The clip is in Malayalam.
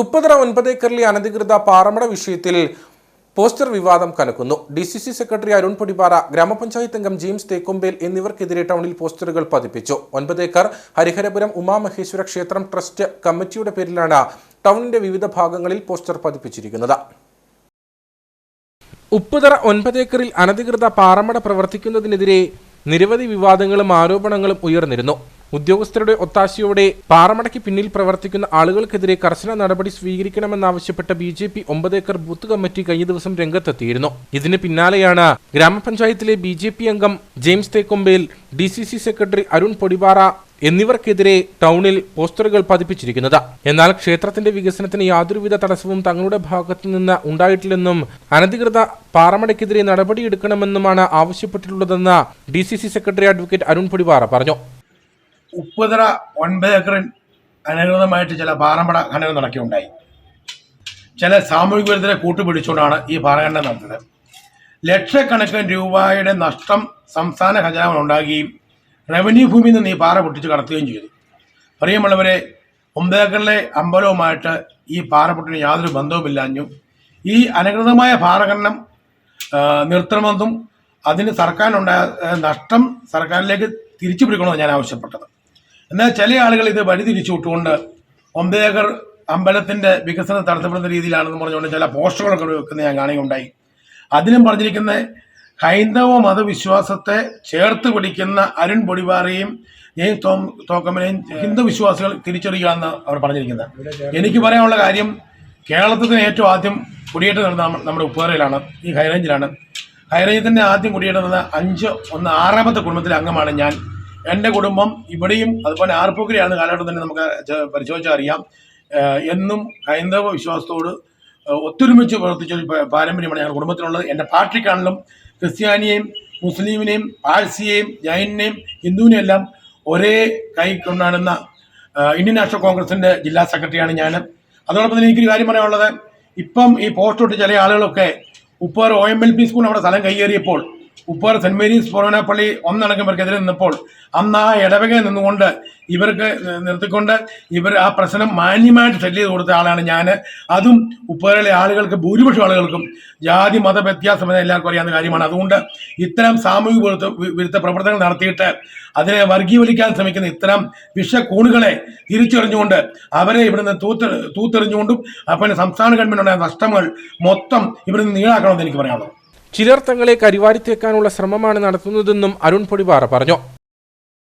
ഉപ്പതറ ഒൻപത് ഏക്കറിലെ അനധികൃത പാറമട വിഷയത്തിൽ പോസ്റ്റർ വിവാദം കനക്കുന്നു. D C C secretary Arun Podipara ഗ്രാമപഞ്ചായത്ത് അംഗം ജെയിംസ് തേക്കൊമ്പേൽ എന്നിവർക്കെതിരെ ടൗണിൽ പോസ്റ്ററുകൾ പതിപ്പിച്ചു. ഒൻപത് ഏക്കർ ഹരിഹരപുരം ഉമാമഹേശ്വര ക്ഷേത്രം ട്രസ്റ്റ് കമ്മിറ്റിയുടെ പേരിലാണ് ടൗണിന്റെ വിവിധ ഭാഗങ്ങളിൽ പോസ്റ്റർ പതിപ്പിച്ചിരിക്കുന്നത്. ഉപ്പുതറ ഒൻപത് ഏക്കറിൽ അനധികൃത പാറമട പ്രവർത്തിക്കുന്നതിനെതിരെ നിരവധി വിവാദങ്ങളും ആരോപണങ്ങളും ഉയർന്നിരുന്നു. ഉദ്യോഗസ്ഥരുടെ ഒത്താശയോടെ പാറമടയ്ക്ക് പിന്നിൽ പ്രവർത്തിക്കുന്ന ആളുകൾക്കെതിരെ കർശന നടപടി സ്വീകരിക്കണമെന്നാവശ്യപ്പെട്ട ബി ജെ പി ഒമ്പത് ഏക്കർ ബൂത്ത് കമ്മിറ്റി കഴിഞ്ഞ ദിവസം രംഗത്തെത്തിയിരുന്നു. ഇതിന് പിന്നാലെയാണ് ഗ്രാമപഞ്ചായത്തിലെ ബി ജെ പി അംഗം James Thekkombel D C C secretary Arun Podipara എന്നിവർക്കെതിരെ ടൗണിൽ പോസ്റ്ററുകൾ പതിപ്പിച്ചിരിക്കുന്നത്. എന്നാൽ ക്ഷേത്രത്തിന്റെ വികസനത്തിന് യാതൊരുവിധ തടസ്സവും തങ്ങളുടെ ഭാഗത്തു നിന്ന് ഉണ്ടായിട്ടില്ലെന്നും അനധികൃത പാറമടയ്ക്കെതിരെ നടപടിയെടുക്കണമെന്നുമാണ് ആവശ്യപ്പെട്ടിട്ടുള്ളതെന്ന് D C C secretary advocate Arun Podipara പറഞ്ഞു. ഉപ്പുതറ ഒൻപത് ഏക്കറിൽ അനധികൃതമായിട്ട് ചില പാറമ്പട ഖനനം നടക്കുകയുണ്ടായി. ചില സാമൂഹിക വിരുദ്ധരെ കൂട്ടുപിടിച്ചുകൊണ്ടാണ് ഈ പാറഖനനം നടത്തുന്നത് ലക്ഷക്കണക്കിന് രൂപയുടെ നഷ്ടം സംസ്ഥാന ഖജനാവിന് ഉണ്ടാകുകയും റവന്യൂ ഭൂമിയിൽ നിന്ന് ഈ പാറ പൊട്ടിച്ച് കടത്തുകയും ചെയ്തു. പ്രിയമുള്ളവരെ ഒമ്പത് ഏക്കറിലെ അമ്പലവുമായിട്ട് ഈ പാറ പൊട്ടിന് യാതൊരു ബന്ധവുമില്ലാഞ്ഞു ഈ അനധികൃതമായ പാറഖനനം നിർത്തണമെന്നും അതിന് സർക്കാരിനുണ്ടായ നഷ്ടം സർക്കാരിലേക്ക് തിരിച്ചു പിടിക്കണമെന്ന് ഞാൻ ആവശ്യപ്പെട്ടത്. എന്നാൽ ചില ആളുകൾ ഇത് വഴിതിരിച്ചു വിട്ടുകൊണ്ട് ഒമ്പതേക്കർ അമ്പലത്തിന്റെ വികസനം തടസ്സപ്പെടുന്ന രീതിയിലാണെന്ന് പറഞ്ഞുകൊണ്ട് ചില പോസ്റ്ററുകളൊക്കെ വെക്കുന്ന ഞാൻ കാണുകയുണ്ടായി. അതിലും പറഞ്ഞിരിക്കുന്ന ഹൈന്ദവ മതവിശ്വാസത്തെ ചേർത്ത് പിടിക്കുന്ന അരുൺ പൊടിവാറയും ജെയിംസ് തോം തോക്കമ്മനെയും ഹിന്ദു വിശ്വാസികൾ തിരിച്ചറിയുക എന്ന് അവർ പറഞ്ഞിരിക്കുന്നത്. എനിക്ക് പറയാനുള്ള കാര്യം കേരളത്തിന് ഏറ്റവും ആദ്യം കുടിയേറ്റം നടന്ന നമ്മ- നമ്മുടെ ഉപ്പേറയിലാണ് ഈ ഹൈറേഞ്ചിലാണ്. ഹൈറേഞ്ചിന്റെ ആദ്യം കുടിയേറ്റം നടന്ന അഞ്ച് ഒന്ന് ആറാമത്തെ കുടുംബത്തിലെ അംഗമാണ് ഞാൻ. എന്റെ കുടുംബം ഇവിടെയും അതുപോലെ ആർപ്പൂക്കരയാണ് കാലഘട്ടം തന്നെ നമുക്ക് പരിശോധിച്ചാൽ അറിയാം. എന്നും ഹൈന്ദവ വിശ്വാസത്തോട് ഒത്തൊരുമിച്ച് പ്രവർത്തിച്ച ഒരു പാരമ്പര്യമാണ് ഞങ്ങളുടെ കുടുംബത്തിലുള്ളത്. എന്റെ പാർട്ടിക്കാണെങ്കിലും ക്രിസ്ത്യാനിയെയും മുസ്ലിമിനെയും പാഴ്സിയെയും ജൈനിനെയും ഹിന്ദുവിനെയും എല്ലാം ഒരേ കൈ കൊണ്ടാടുന്ന ഏഹ് ഇന്ത്യൻ നാഷണൽ കോൺഗ്രസിന്റെ ജില്ലാ സെക്രട്ടറിയാണ് ഞാൻ. അതോടൊപ്പം തന്നെ എനിക്കൊരു കാര്യം പറയാനുള്ളത്. ഇപ്പം ഈ പോസ്റ്റ് ഇട്ട് ചില ആളുകളൊക്കെ Uppar O M L P school അവിടെ സ്ഥലം കൈയേറിയപ്പോൾ ഉപ്പാർ സെന്റ് മേരീസ് പൊറോനാപ്പള്ളി ഒന്നടങ്കം ഇവർക്കെതിരെ നിന്നപ്പോൾ അന്ന് ആ ഇടവകയിൽ നിന്നുകൊണ്ട് ഇവർക്ക് നിർത്തിക്കൊണ്ട് ഇവർ ആ പ്രശ്നം മാന്യമായിട്ട് സെറ്റിൽ ചെയ്ത് കൊടുത്ത ആളാണ് ഞാൻ അതും ഉപ്പേറിലെ ആളുകൾക്ക് ഭൂരിപക്ഷം ആളുകൾക്കും ജാതി മത വ്യത്യാസം എല്ലാവർക്കും അറിയാവുന്ന കാര്യമാണ്. അതുകൊണ്ട് ഇത്തരം സാമൂഹിക വിരുദ്ധ വിരുദ്ധ പ്രവർത്തനങ്ങൾ നടത്തിയിട്ട് അതിനെ വർഗീയവലിക്കാൻ ശ്രമിക്കുന്ന ഇത്തരം വിഷക്കൂണുകളെ തിരിച്ചറിഞ്ഞുകൊണ്ട് അവരെ ഇവിടുന്ന് തൂത്ത് തൂത്തെറിഞ്ഞുകൊണ്ടും അപ്പം സംസ്ഥാന ഗവൺമെന്റിനുണ്ടായ നഷ്ടങ്ങൾ മൊത്തം ഇവിടുന്ന് നീളാക്കണമെന്ന് എനിക്ക് പറയാനുള്ളത്. ചിലർ തങ്ങളെ കരിവാരിത്തേക്കാനുള്ള ശ്രമമാണ് നടത്തുന്നതെന്നും അരുൺ പൊടിപാറ പറഞ്ഞു